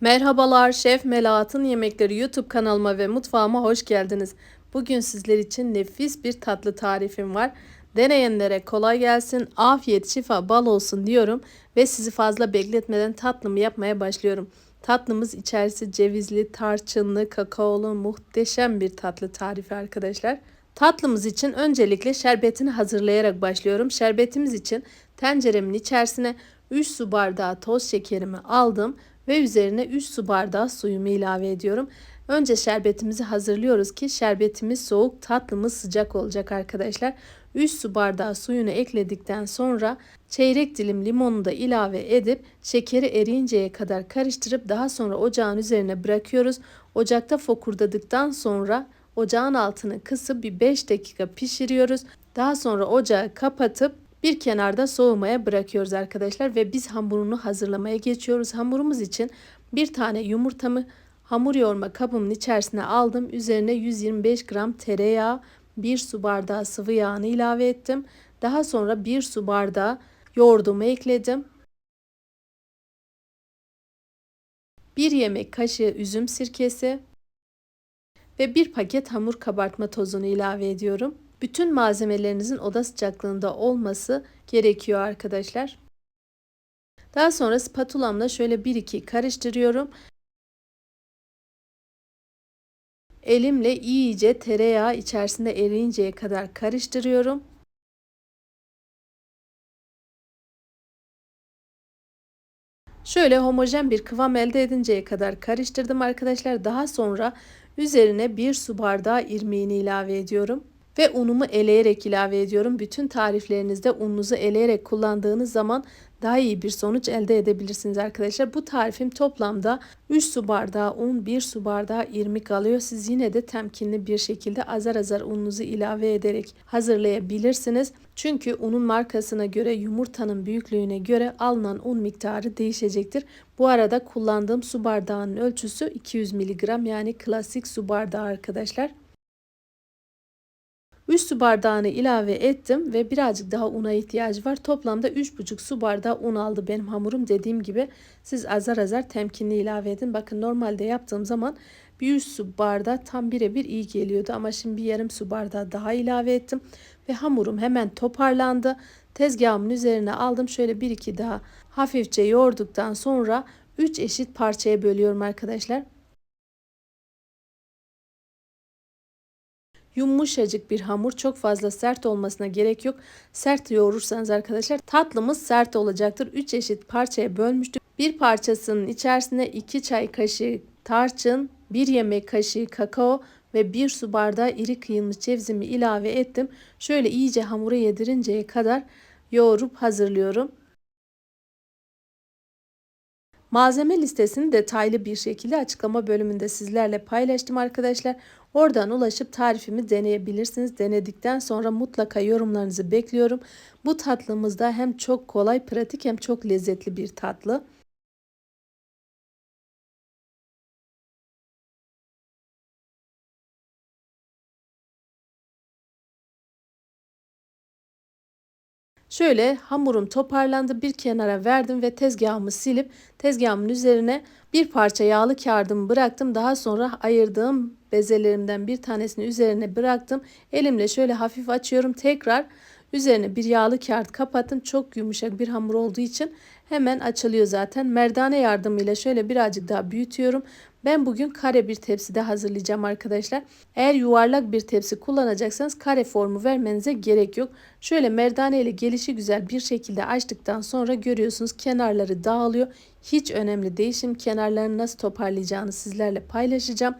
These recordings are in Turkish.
Merhabalar, Şef Melahat'ın Yemekleri YouTube kanalıma ve mutfağıma hoş geldiniz. Bugün sizler için nefis bir tatlı tarifim var. Deneyenlere kolay gelsin, afiyet, şifa, bal olsun diyorum ve sizi fazla bekletmeden tatlımı yapmaya başlıyorum. Tatlımız içerisi cevizli, tarçınlı, kakaolu muhteşem bir tatlı tarifi arkadaşlar. Tatlımız için öncelikle şerbetini hazırlayarak başlıyorum. Şerbetimiz için tenceremin içerisine 3 su bardağı toz şekerimi aldım ve üzerine 3 su bardağı suyumu ilave ediyorum. Önce şerbetimizi hazırlıyoruz ki şerbetimiz soğuk, tatlımız sıcak olacak arkadaşlar. 3 su bardağı suyunu ekledikten sonra çeyrek dilim limonu da ilave edip şekeri eriyinceye kadar karıştırıp daha sonra ocağın üzerine bırakıyoruz. Ocakta fokurdadıktan sonra ocağın altını kısıp bir 5 dakika pişiriyoruz. Daha sonra ocağı kapatıp bir kenarda soğumaya bırakıyoruz arkadaşlar ve biz hamurunu hazırlamaya geçiyoruz. Hamurumuz için bir tane yumurtamı hamur yoğurma kabımın içerisine aldım. Üzerine 125 gram tereyağı, 1 su bardağı sıvı yağını ilave ettim. Daha sonra 1 su bardağı yoğurdumu ekledim. 1 yemek kaşığı üzüm sirkesi ve 1 paket hamur kabartma tozunu ilave ediyorum. Bütün malzemelerinizin oda sıcaklığında olması gerekiyor arkadaşlar. Daha sonra spatulamla şöyle 1-2 karıştırıyorum. Elimle iyice tereyağı içerisinde eriyinceye kadar karıştırıyorum. Şöyle homojen bir kıvam elde edinceye kadar karıştırdım arkadaşlar. Daha sonra üzerine bir su bardağı irmiğini ilave ediyorum ve unumu eleyerek ilave ediyorum. Bütün tariflerinizde ununuzu eleyerek kullandığınız zaman daha iyi bir sonuç elde edebilirsiniz arkadaşlar. Bu tarifim toplamda 3 su bardağı un, 1 su bardağı irmik alıyor. Siz yine de temkinli bir şekilde azar azar ununuzu ilave ederek hazırlayabilirsiniz. Çünkü unun markasına göre yumurtanın büyüklüğüne göre alınan un miktarı değişecektir. Bu arada kullandığım su bardağının ölçüsü 200 mg yani klasik su bardağı arkadaşlar. 3 su bardağını ilave ettim ve birazcık daha una ihtiyacı var. Toplamda 3,5 su bardağı un aldı benim hamurum. Dediğim gibi siz azar azar temkinli ilave edin. Bakın normalde yaptığım zaman bir 3 su bardağı tam birebir iyi geliyordu. Ama şimdi bir yarım su bardağı daha ilave ettim. Ve hamurum hemen toparlandı. Tezgahımın üzerine aldım. Şöyle 1-2 daha hafifçe yoğurduktan sonra 3 eşit parçaya bölüyorum arkadaşlar. Yumuşacık bir hamur çok fazla sert olmasına gerek yok. Sert yoğurursanız arkadaşlar tatlımız sert olacaktır. 3 eşit parçaya bölmüştüm. Bir parçasının içerisine 2 çay kaşığı tarçın, 1 yemek kaşığı kakao ve 1 su bardağı iri kıyılmış cevizimi ilave ettim. Şöyle iyice hamura yedirinceye kadar yoğurup hazırlıyorum. Malzeme listesini detaylı bir şekilde açıklama bölümünde sizlerle paylaştım arkadaşlar. Oradan ulaşıp tarifimi deneyebilirsiniz. Denedikten sonra mutlaka yorumlarınızı bekliyorum. Bu tatlımız da hem çok kolay, pratik hem çok lezzetli bir tatlı. Şöyle hamurum toparlandı bir kenara verdim ve tezgahımı silip tezgahımın üzerine bir parça yağlı kağıdımı bıraktım. Daha sonra ayırdığım bezelerimden bir tanesini üzerine bıraktım. Elimle şöyle hafif açıyorum. Tekrar üzerine bir yağlı kağıt kapattım. Çok yumuşak bir hamur olduğu için hemen açılıyor zaten. Merdane yardımıyla şöyle birazcık daha büyütüyorum. Ben bugün kare bir tepside hazırlayacağım arkadaşlar. Eğer yuvarlak bir tepsi kullanacaksanız kare formu vermenize gerek yok. Şöyle merdane ile gelişi güzel bir şekilde açtıktan sonra görüyorsunuz kenarları dağılıyor. Hiç önemli değişim kenarlarını nasıl toparlayacağını sizlerle paylaşacağım.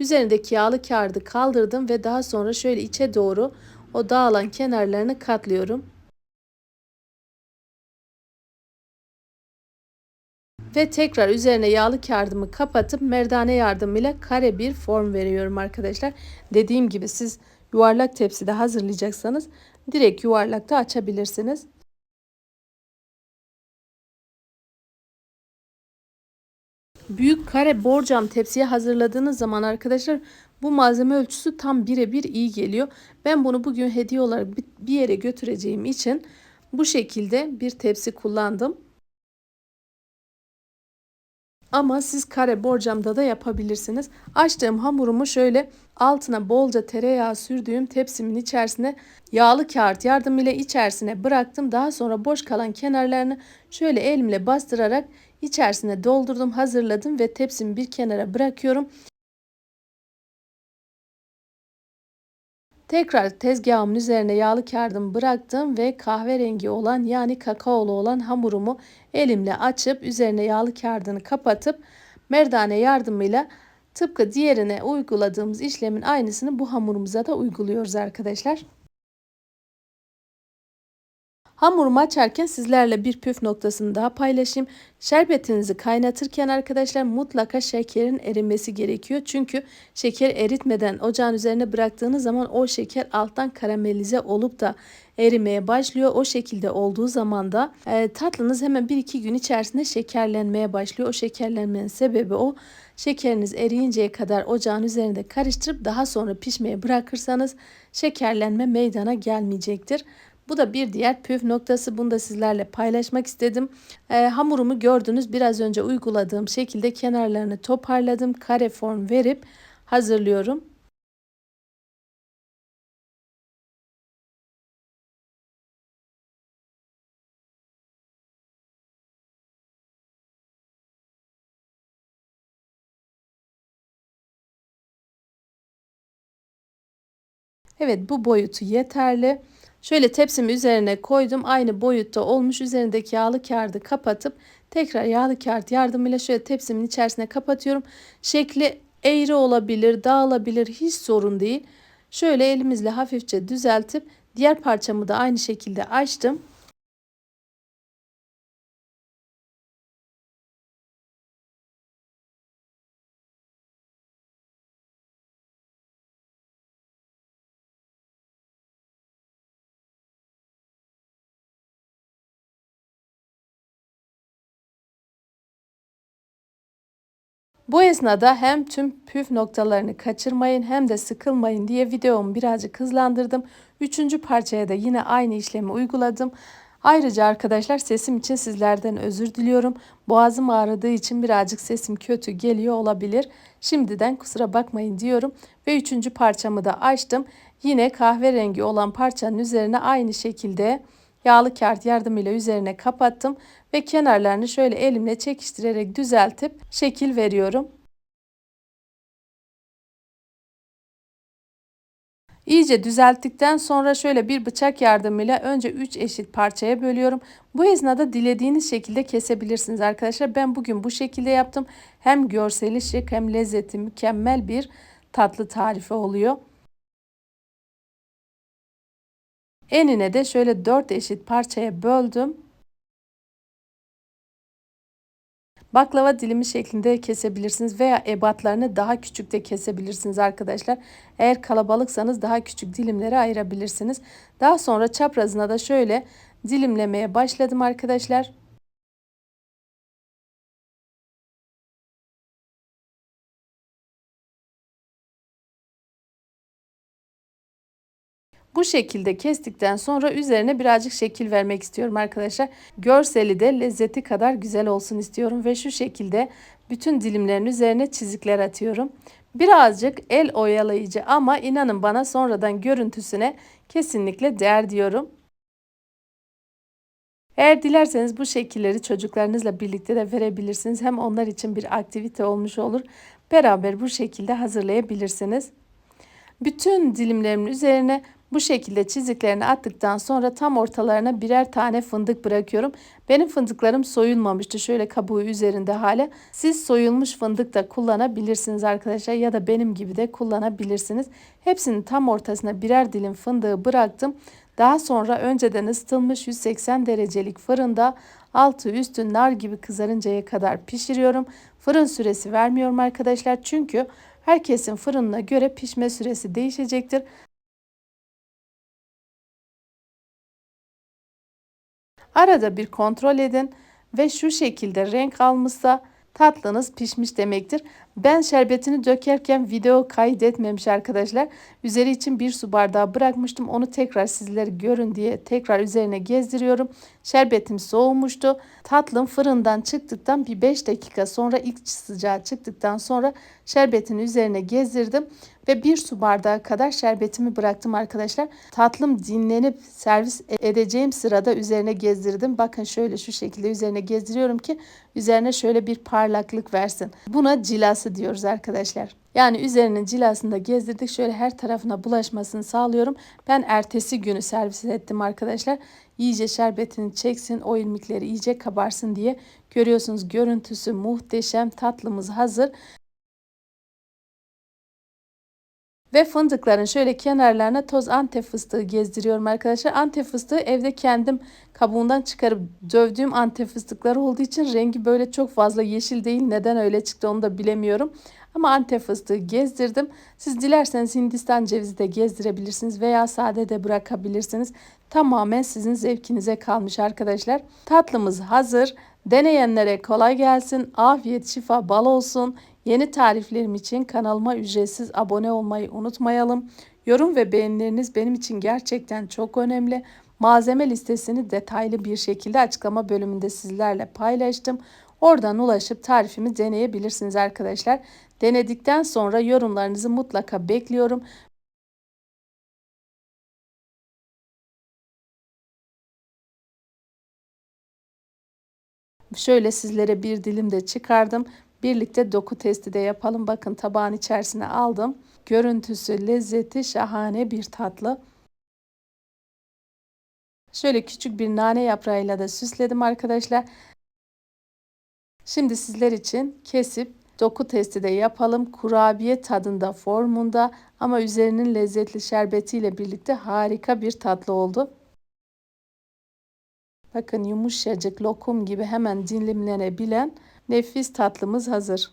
Üzerindeki yağlı kağıdı kaldırdım ve daha sonra şöyle içe doğru o dağılan kenarlarını katlıyorum. Ve tekrar üzerine yağlı kağıdımı kapatıp merdane yardımıyla kare bir form veriyorum arkadaşlar. Dediğim gibi siz yuvarlak tepside hazırlayacaksanız direkt yuvarlakta açabilirsiniz. Büyük kare borcam tepsiye hazırladığınız zaman arkadaşlar bu malzeme ölçüsü tam birebir iyi geliyor. Ben bunu bugün hediye olarak bir yere götüreceğim için bu şekilde bir tepsi kullandım. Ama siz kare borcamda da yapabilirsiniz. Açtığım hamurumu şöyle altına bolca tereyağı sürdüğüm tepsimin içerisine yağlı kağıt yardımıyla içerisine bıraktım. Daha sonra boş kalan kenarlarını şöyle elimle bastırarak içerisine doldurdum, hazırladım ve tepsimi bir kenara bırakıyorum. Tekrar tezgahımın üzerine yağlı kağıdımı bıraktım ve kahverengi olan yani kakaolu olan hamurumu elimle açıp üzerine yağlı kağıdını kapatıp merdane yardımıyla tıpkı diğerine uyguladığımız işlemin aynısını bu hamurumuza da uyguluyoruz arkadaşlar. Hamurumu açarken sizlerle bir püf noktasını daha paylaşayım. Şerbetinizi kaynatırken arkadaşlar mutlaka şekerin erimesi gerekiyor. Çünkü şeker eritmeden ocağın üzerine bıraktığınız zaman o şeker alttan karamelize olup da erimeye başlıyor. O şekilde olduğu zaman da e, tatlınız hemen 1-2 gün içerisinde şekerlenmeye başlıyor. O şekerlenmenin sebebi o. Şekeriniz eriyinceye kadar ocağın üzerinde karıştırıp daha sonra pişmeye bırakırsanız şekerlenme meydana gelmeyecektir. Bu da bir diğer püf noktası. Bunu da sizlerle paylaşmak istedim. E, hamurumu gördünüz biraz önce uyguladığım şekilde kenarlarını toparladım. Kare form verip hazırlıyorum. Evet bu boyutu yeterli. Şöyle tepsimi üzerine koydum. Aynı boyutta olmuş. Üzerindeki yağlı kağıdı kapatıp tekrar yağlı kağıt yardımıyla şöyle tepsimin içerisine kapatıyorum. Şekli eğri olabilir, dağılabilir hiç sorun değil. Şöyle elimizle hafifçe düzeltip diğer parçamı da aynı şekilde açtım. Bu esnada hem tüm püf noktalarını kaçırmayın hem de sıkılmayın diye videomu birazcık hızlandırdım. Üçüncü parçaya da yine aynı işlemi uyguladım. Ayrıca arkadaşlar sesim için sizlerden özür diliyorum. Boğazım ağrıdığı için birazcık sesim kötü geliyor olabilir. Şimdiden kusura bakmayın diyorum. Ve üçüncü parçamı da açtım. Yine kahverengi olan parçanın üzerine aynı şekilde yağlı kağıt yardımıyla üzerine kapattım ve kenarlarını şöyle elimle çekiştirerek düzeltip şekil veriyorum. İyice düzelttikten sonra şöyle bir bıçak yardımıyla önce 3 eşit parçaya bölüyorum. Bu esnada dilediğiniz şekilde kesebilirsiniz arkadaşlar. Ben bugün bu şekilde yaptım. Hem görseli şık hem lezzeti mükemmel bir tatlı tarifi oluyor. Enine de şöyle 4 eşit parçaya böldüm. Baklava dilimi şeklinde kesebilirsiniz veya ebatlarını daha küçük de kesebilirsiniz arkadaşlar. Eğer kalabalıksanız daha küçük dilimlere ayırabilirsiniz. Daha sonra çaprazına da şöyle dilimlemeye başladım arkadaşlar. Bu şekilde kestikten sonra üzerine birazcık şekil vermek istiyorum arkadaşlar. Görseli de lezzeti kadar güzel olsun istiyorum ve şu şekilde bütün dilimlerin üzerine çizikler atıyorum. Birazcık el oyalayıcı ama inanın bana sonradan görüntüsüne kesinlikle değer diyorum. Eğer dilerseniz bu şekilleri çocuklarınızla birlikte de verebilirsiniz. Hem onlar için bir aktivite olmuş olur. Beraber bu şekilde hazırlayabilirsiniz. Bütün dilimlerimin üzerine bu şekilde çiziklerini attıktan sonra tam ortalarına birer tane fındık bırakıyorum. Benim fındıklarım soyulmamıştı. Şöyle kabuğu üzerinde hala. Siz soyulmuş fındık da kullanabilirsiniz arkadaşlar ya da benim gibi de kullanabilirsiniz. Hepsinin tam ortasına birer dilim fındığı bıraktım. Daha sonra önceden ısıtılmış 180 derecelik fırında altı üstü nar gibi kızarıncaya kadar pişiriyorum. Fırın süresi vermiyorum arkadaşlar çünkü herkesin fırınına göre pişme süresi değişecektir. Arada bir kontrol edin ve şu şekilde renk almışsa tatlınız pişmiş demektir. Ben şerbetini dökerken video kaydetmemiş arkadaşlar. Üzeri için bir su bardağı bırakmıştım. Onu tekrar sizlere görün diye tekrar üzerine gezdiriyorum. Şerbetim soğumuştu. Tatlım fırından çıktıktan bir 5 dakika sonra ilk sıcağı çıktıktan sonra şerbetin üzerine gezdirdim ve bir su bardağı kadar şerbetimi bıraktım arkadaşlar. Tatlım dinlenip servis edeceğim sırada üzerine gezdirdim. Bakın şöyle şu şekilde üzerine gezdiriyorum ki üzerine şöyle bir parlaklık versin. Buna cilası diyoruz arkadaşlar. Yani üzerinin cilasını da gezdirdik. Şöyle her tarafına bulaşmasını sağlıyorum. Ben ertesi günü servis ettim arkadaşlar. İyice şerbetini çeksin, o ilmikleri iyice kabarsın diye. Görüyorsunuz görüntüsü muhteşem. Tatlımız hazır. Ve fındıkların şöyle kenarlarına toz antep fıstığı gezdiriyorum arkadaşlar. Antep fıstığı evde kendim kabuğundan çıkarıp dövdüğüm antep fıstıkları olduğu için rengi böyle çok fazla yeşil değil. Neden öyle çıktı onu da bilemiyorum. Ama antep fıstığı gezdirdim. Siz dilerseniz Hindistan cevizi de gezdirebilirsiniz veya sade de bırakabilirsiniz. Tamamen sizin zevkinize kalmış arkadaşlar. Tatlımız hazır. Deneyenlere kolay gelsin. Afiyet, şifa, bal olsun. Yeni tariflerim için kanalıma ücretsiz abone olmayı unutmayalım. Yorum ve beğenileriniz benim için gerçekten çok önemli. Malzeme listesini detaylı bir şekilde açıklama bölümünde sizlerle paylaştım. Oradan ulaşıp tarifimi deneyebilirsiniz arkadaşlar. Denedikten sonra yorumlarınızı mutlaka bekliyorum. Şöyle sizlere bir dilim de çıkardım. Birlikte doku testi de yapalım. Bakın tabağın içerisine aldım. Görüntüsü, lezzeti şahane bir tatlı. Şöyle küçük bir nane yaprağıyla da süsledim arkadaşlar. Şimdi sizler için kesip doku testi de yapalım. Kurabiye tadında formunda ama üzerinin lezzetli şerbetiyle birlikte harika bir tatlı oldu. Bakın yumuşacık lokum gibi hemen dilimlenebilen nefis tatlımız hazır.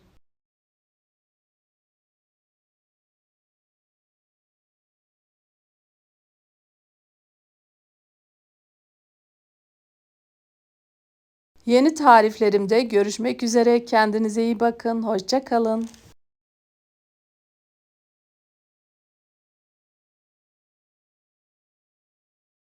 Yeni tariflerimde görüşmek üzere. Kendinize iyi bakın. Hoşça kalın.